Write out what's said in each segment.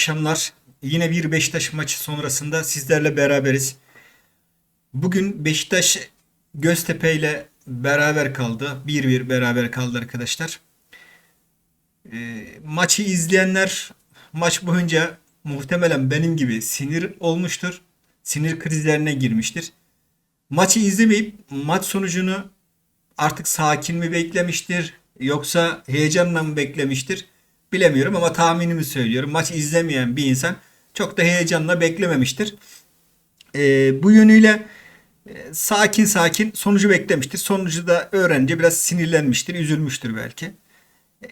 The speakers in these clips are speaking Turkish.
akşamlar. Yine bir Beşiktaş maçı sonrasında sizlerle beraberiz. Bugün Beşiktaş Göztepe ile beraber kaldı. 1-1 beraber kaldı arkadaşlar. Ee, maçı izleyenler maç boyunca muhtemelen benim gibi sinir olmuştur. Sinir krizlerine girmiştir. Maçı izlemeyip maç sonucunu artık sakin mi beklemiştir yoksa heyecanla mı beklemiştir bilemiyorum ama tahminimi söylüyorum. Maç izlemeyen bir insan çok da heyecanla beklememiştir. Ee, bu yönüyle e, sakin sakin sonucu beklemiştir. Sonucu da öğrenince biraz sinirlenmiştir, üzülmüştür belki.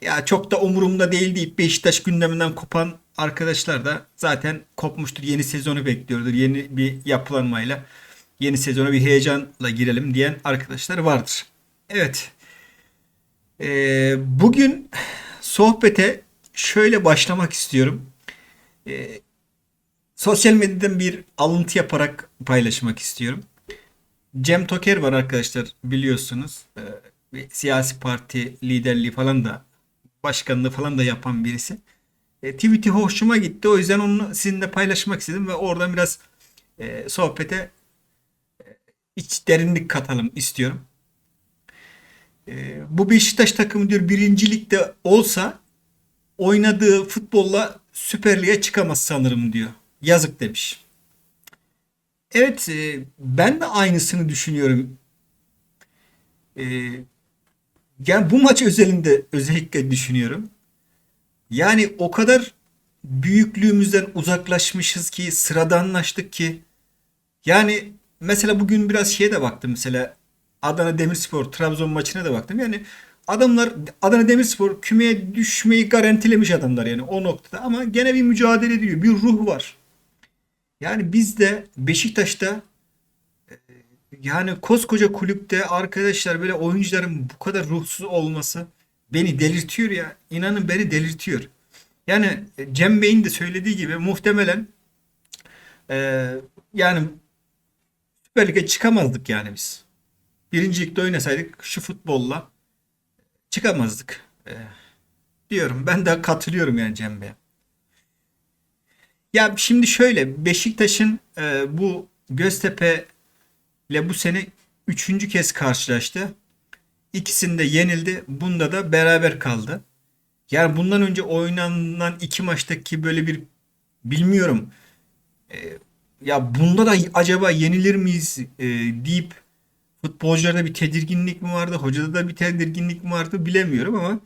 Ya çok da umurumda değil deyip Beşiktaş gündeminden kopan arkadaşlar da zaten kopmuştur. Yeni sezonu bekliyordur. Yeni bir yapılanmayla yeni sezona bir heyecanla girelim diyen arkadaşlar vardır. Evet. Ee, bugün sohbete şöyle başlamak istiyorum. Ee, sosyal medyadan bir alıntı yaparak paylaşmak istiyorum. Cem Toker var arkadaşlar biliyorsunuz. Bir siyasi parti liderliği falan da başkanlığı falan da yapan birisi. E, tweet'i hoşuma gitti. O yüzden onu sizinle paylaşmak istedim ve oradan biraz e, sohbete e, iç derinlik katalım istiyorum. E, bu Beşiktaş takımı diyor birincilikte olsa oynadığı futbolla Süper Lig'e çıkamaz sanırım diyor. Yazık demiş. Evet e, ben de aynısını düşünüyorum. E, yani bu maç özelinde özellikle düşünüyorum. Yani o kadar büyüklüğümüzden uzaklaşmışız ki sıradanlaştık ki yani mesela bugün biraz şeye de baktım mesela Adana Demirspor Trabzon maçına da baktım. Yani adamlar Adana Demirspor kümeye düşmeyi garantilemiş adamlar yani o noktada ama gene bir mücadele ediyor. Bir ruh var. Yani biz de Beşiktaş'ta e, yani koskoca kulüpte arkadaşlar böyle oyuncuların bu kadar ruhsuz olması beni delirtiyor ya. İnanın beni delirtiyor. Yani e, Cem Bey'in de söylediği gibi muhtemelen e, yani Süper Lig'e çıkamazdık yani biz. Birinci ligde oynasaydık şu futbolla çıkamazdık. E, diyorum. Ben de katılıyorum yani Cem Bey'e. Ya şimdi şöyle Beşiktaş'ın e, bu Göztepe ile bu sene üçüncü kez karşılaştı. İkisinde yenildi. Bunda da beraber kaldı. Yani bundan önce oynanan iki maçtaki böyle bir bilmiyorum. E, ya bunda da acaba yenilir miyiz e, deyip futbolcularda bir tedirginlik mi vardı? Hocada da bir tedirginlik mi vardı bilemiyorum ama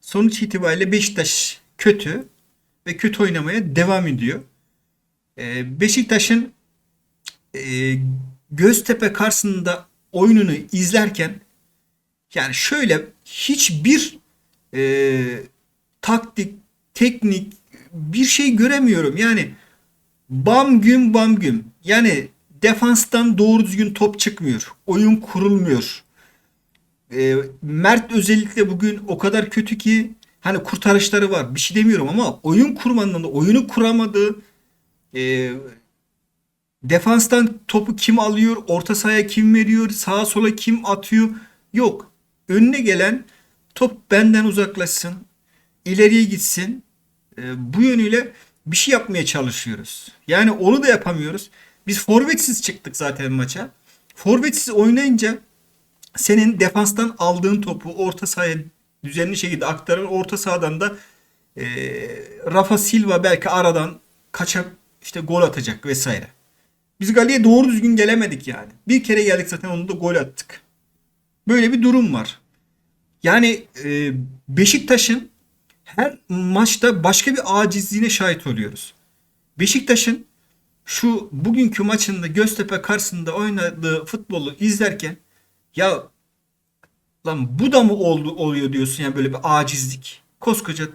sonuç itibariyle Beşiktaş kötü ve kötü oynamaya devam ediyor. E, Beşiktaş'ın e, Göztepe karşısında oyununu izlerken yani şöyle hiçbir e, taktik, teknik bir şey göremiyorum. Yani bam gün bam gün. Yani defanstan doğru düzgün top çıkmıyor. Oyun kurulmuyor. E, Mert özellikle bugün o kadar kötü ki hani kurtarışları var. Bir şey demiyorum ama oyun kurmanın da oyunu kuramadığı e, defanstan topu kim alıyor, orta sahaya kim veriyor, sağa sola kim atıyor? Yok. Önüne gelen top benden uzaklaşsın, ileriye gitsin. E, bu yönüyle bir şey yapmaya çalışıyoruz. Yani onu da yapamıyoruz. Biz forvetsiz çıktık zaten maça. Forvetsiz oynayınca senin defanstan aldığın topu orta sahaya düzenli şekilde aktarır. Orta sahadan da e, Rafa Silva belki aradan kaçak işte gol atacak vesaire. Biz Gali'ye doğru düzgün gelemedik yani. Bir kere geldik zaten onu da gol attık. Böyle bir durum var. Yani e, Beşiktaş'ın her maçta başka bir acizliğine şahit oluyoruz. Beşiktaş'ın şu bugünkü maçında Göztepe karşısında oynadığı futbolu izlerken ya lan bu da mı oldu oluyor diyorsun yani böyle bir acizlik. Koskoca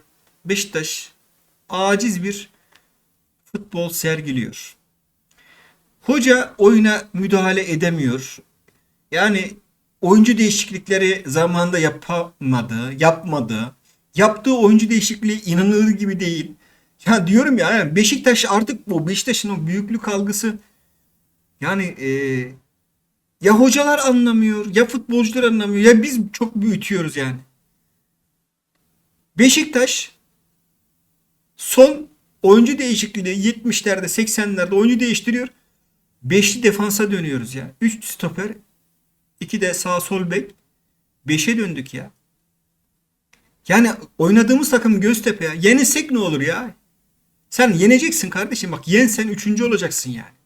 Beşiktaş aciz bir futbol sergiliyor. Hoca oyuna müdahale edemiyor. Yani oyuncu değişiklikleri zamanında yapamadı, yapmadı. Yaptığı oyuncu değişikliği inanılır gibi değil. Ya diyorum ya yani Beşiktaş artık bu Beşiktaş'ın o büyüklük algısı yani e, ya hocalar anlamıyor ya futbolcular anlamıyor ya biz çok büyütüyoruz yani. Beşiktaş son oyuncu değişikliği de 70'lerde 80'lerde oyuncu değiştiriyor. Beşli defansa dönüyoruz ya. 3 stoper, 2 de sağ sol bek. 5'e döndük ya. Yani oynadığımız takım Göztepe ya. Yenilsek ne olur ya? Sen yeneceksin kardeşim. Bak yensen üçüncü olacaksın yani.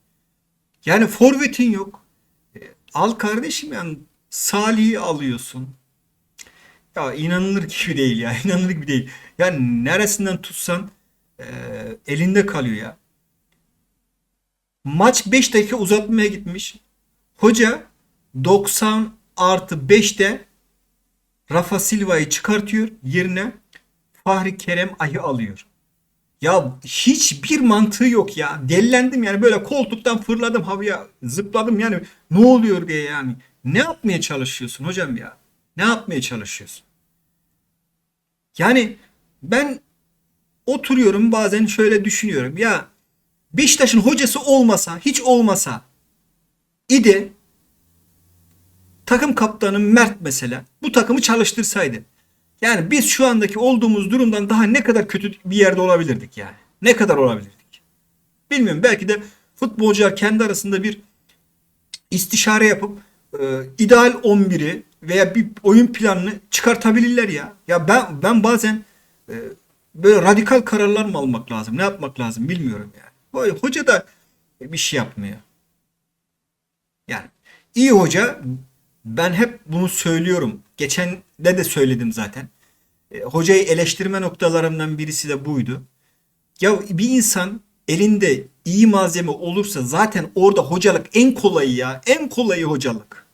Yani forvetin yok. E, al kardeşim yani Salih'i alıyorsun. Ya inanılır gibi değil ya. İnanılır gibi değil. Yani neresinden tutsan e, elinde kalıyor ya. Maç 5 dakika uzatmaya gitmiş. Hoca 90 artı 5'te Rafa Silva'yı çıkartıyor. Yerine Fahri Kerem Ay'ı alıyor. Ya hiçbir mantığı yok ya. Delilendim yani böyle koltuktan fırladım havaya zıpladım yani ne oluyor diye yani. Ne yapmaya çalışıyorsun hocam ya? Ne yapmaya çalışıyorsun? Yani ben oturuyorum bazen şöyle düşünüyorum. Ya Beşiktaş'ın hocası olmasa, hiç olmasa idi takım kaptanı Mert mesela bu takımı çalıştırsaydı. Yani biz şu andaki olduğumuz durumdan daha ne kadar kötü bir yerde olabilirdik yani. Ne kadar olabilirdik? Bilmiyorum belki de futbolcular kendi arasında bir istişare yapıp e, ideal 11'i veya bir oyun planını çıkartabilirler ya. Ya ben ben bazen e, böyle radikal kararlar mı almak lazım? Ne yapmak lazım bilmiyorum yani. Böyle hoca da bir şey yapmıyor. Yani iyi hoca ben hep bunu söylüyorum. Geçen de de söyledim zaten. E, hocayı eleştirme noktalarımdan birisi de buydu. Ya bir insan elinde iyi malzeme olursa zaten orada hocalık en kolayı ya. En kolayı hocalık.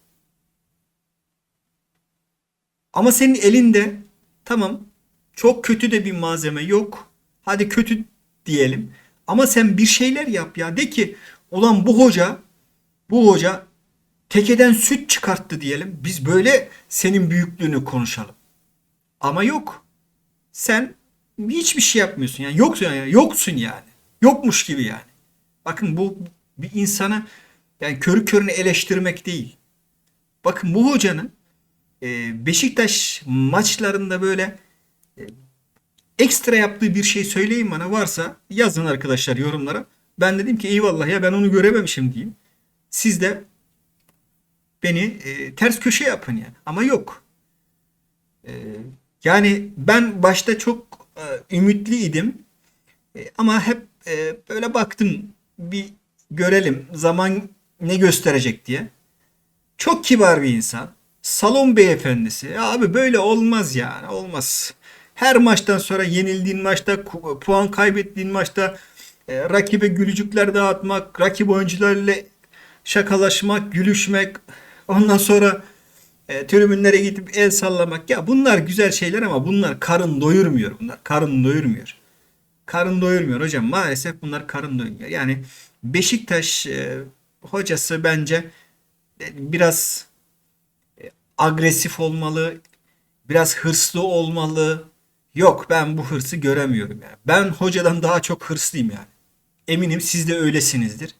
Ama senin elinde tamam çok kötü de bir malzeme yok. Hadi kötü diyelim. Ama sen bir şeyler yap ya. De ki ulan bu hoca bu hoca tekeden süt çıkarttı diyelim. Biz böyle senin büyüklüğünü konuşalım. Ama yok. Sen hiçbir şey yapmıyorsun. Yani yoksun yani. Yoksun yani. Yokmuş gibi yani. Bakın bu bir insana yani körü körüne eleştirmek değil. Bakın bu hocanın e, Beşiktaş maçlarında böyle e, ekstra yaptığı bir şey söyleyin bana varsa yazın arkadaşlar yorumlara. Ben dedim ki eyvallah ya ben onu görememişim diyeyim. Siz de beni e, ters köşe yapın yani. Ama yok. E, yani ben başta çok e, ümitliydim. E, ama hep e, böyle baktım bir görelim zaman ne gösterecek diye. Çok kibar bir insan. Salon beyefendisi. Ya abi böyle olmaz yani. Olmaz. Her maçtan sonra yenildiğin maçta, puan kaybettiğin maçta e, rakibe gülücükler dağıtmak, rakip oyuncularla şakalaşmak, gülüşmek, ondan sonra e, tribünlere gidip el sallamak. Ya bunlar güzel şeyler ama bunlar karın doyurmuyor. Bunlar karın doyurmuyor. Karın doyurmuyor hocam. Maalesef bunlar karın doyurmuyor. Yani Beşiktaş e, hocası bence e, biraz e, agresif olmalı, biraz hırslı olmalı. Yok ben bu hırsı göremiyorum yani. Ben hocadan daha çok hırslıyım yani. Eminim siz de öylesinizdir.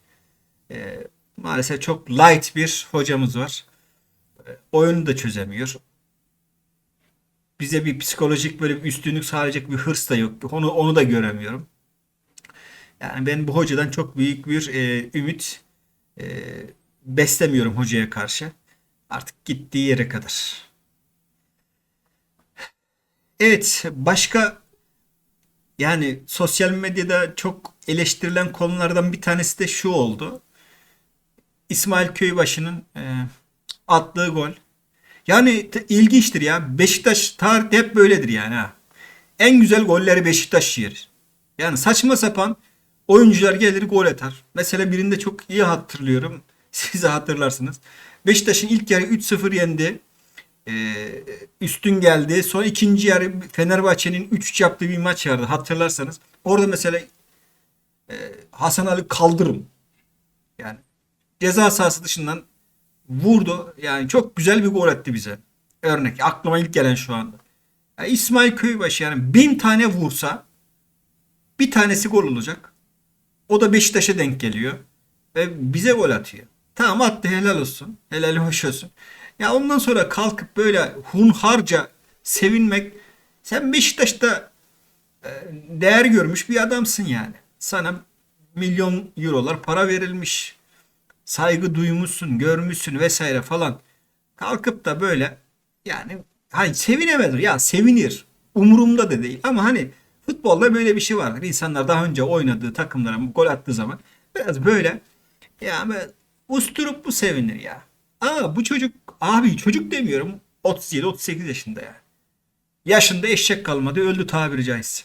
E, maalesef çok light bir hocamız var. E, oyunu da çözemiyor. Bize bir psikolojik böyle bir üstünlük sağlayacak bir hırs da yok. Onu onu da göremiyorum. Yani ben bu hocadan çok büyük bir e, ümit e, beslemiyorum hocaya karşı. Artık gittiği yere kadar. Evet, başka yani sosyal medyada çok eleştirilen konulardan bir tanesi de şu oldu. İsmail Köybaşı'nın e, attığı gol. Yani ilginçtir ya. Beşiktaş tarihte hep böyledir yani ha. En güzel golleri Beşiktaş yer. Yani saçma sapan oyuncular gelir gol atar. Mesela birinde çok iyi hatırlıyorum. Siz de hatırlarsınız. Beşiktaş'ın ilk yarı 3-0 yendi. Ee, üstün geldi. Sonra ikinci yarı Fenerbahçe'nin 3-3 yaptığı bir maç vardı hatırlarsanız. Orada mesela e, Hasan Ali Kaldırım yani ceza sahası dışından vurdu. Yani çok güzel bir gol attı bize. Örnek aklıma ilk gelen şu anda. Ya İsmail Köybaşı yani bin tane vursa bir tanesi gol olacak. O da Beşiktaş'a denk geliyor. Ve bize gol atıyor. Tamam attı helal olsun. Helal hoş olsun. Ya ondan sonra kalkıp böyle hunharca sevinmek. Sen Beşiktaş'ta e, değer görmüş bir adamsın yani. Sana milyon eurolar para verilmiş. Saygı duymuşsun, görmüşsün vesaire falan. Kalkıp da böyle yani hani sevinemedir ya sevinir. Umurumda da değil ama hani futbolda böyle bir şey vardır. İnsanlar daha önce oynadığı takımlara gol attığı zaman biraz böyle ya böyle usturup bu sevinir ya. Aa bu çocuk abi çocuk demiyorum 37-38 yaşında ya. Yaşında eşek kalmadı öldü tabiri caizse.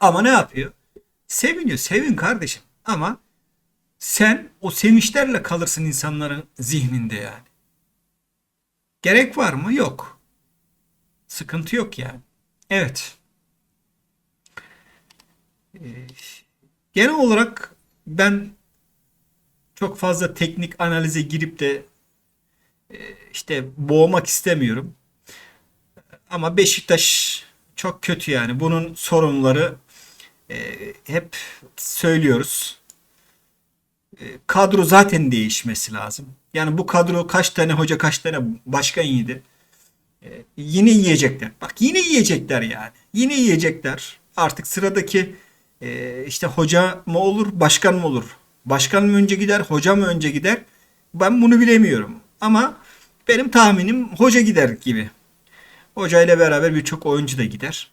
Ama ne yapıyor? Seviniyor. Sevin kardeşim. Ama sen o sevinçlerle kalırsın insanların zihninde yani. Gerek var mı? Yok. Sıkıntı yok yani. Evet. Ee, genel olarak ben çok fazla teknik analize girip de e, işte boğmak istemiyorum. Ama Beşiktaş çok kötü yani. Bunun sorunları e, hep söylüyoruz. E, kadro zaten değişmesi lazım. Yani bu kadro kaç tane hoca kaç tane başkan yedi. E, yine yiyecekler. Bak yine yiyecekler yani. Yine yiyecekler. Artık sıradaki e, işte hoca mı olur başkan mı olur? Başkan mı önce gider hoca mı önce gider? Ben bunu bilemiyorum. Ama benim tahminim hoca gider gibi. Hoca ile beraber birçok oyuncu da gider.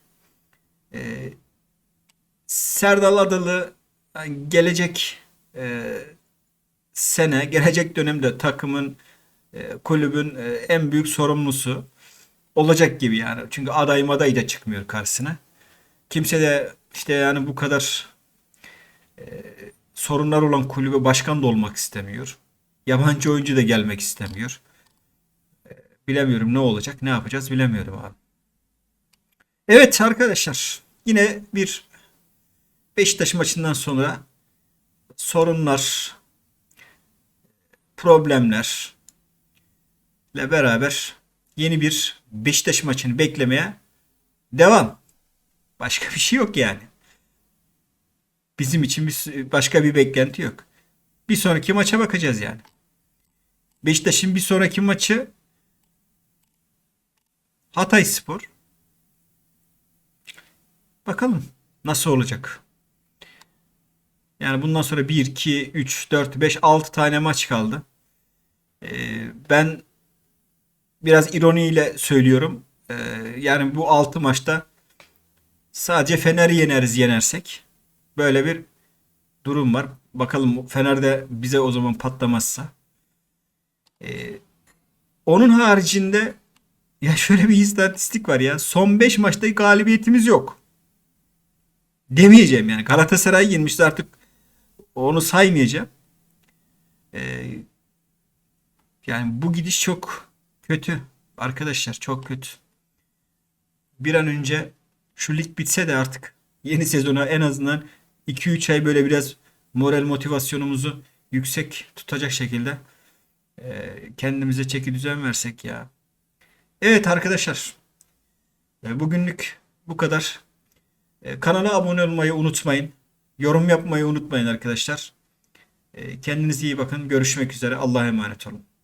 Ee, Serdal Adalı yani gelecek e, sene, gelecek dönemde takımın, e, kulübün e, en büyük sorumlusu olacak gibi yani. Çünkü aday maday da çıkmıyor karşısına. Kimse de işte yani bu kadar e, sorunlar olan kulübe başkan da olmak istemiyor. Yabancı oyuncu da gelmek istemiyor. Bilemiyorum ne olacak, ne yapacağız bilemiyorum abi. Evet arkadaşlar, yine bir Beşiktaş maçından sonra sorunlar, problemler ile beraber yeni bir Beşiktaş maçını beklemeye devam. Başka bir şey yok yani. Bizim için bir, başka bir beklenti yok. Bir sonraki maça bakacağız yani. Beşiktaş'ın bir sonraki maçı Hatay Spor. Bakalım nasıl olacak. Yani bundan sonra 1, 2, 3, 4, 5, 6 tane maç kaldı. Ee, ben biraz ironiyle söylüyorum. Ee, yani bu 6 maçta sadece Fener'i yeneriz yenersek. Böyle bir durum var. Bakalım Fener de bize o zaman patlamazsa. Ee, onun haricinde ya şöyle bir istatistik var ya. Son 5 maçta galibiyetimiz yok. Demeyeceğim yani. Galatasaray yenmişti artık. Onu saymayacağım. Ee, yani bu gidiş çok kötü. Arkadaşlar çok kötü. Bir an önce şu lig bitse de artık yeni sezona en azından 2-3 ay böyle biraz moral motivasyonumuzu yüksek tutacak şekilde e, kendimize çeki düzen versek ya. Evet arkadaşlar. e, Bugünlük bu kadar. E, Kanala abone olmayı unutmayın. Yorum yapmayı unutmayın arkadaşlar. E, Kendinize iyi bakın. Görüşmek üzere. Allah'a emanet olun.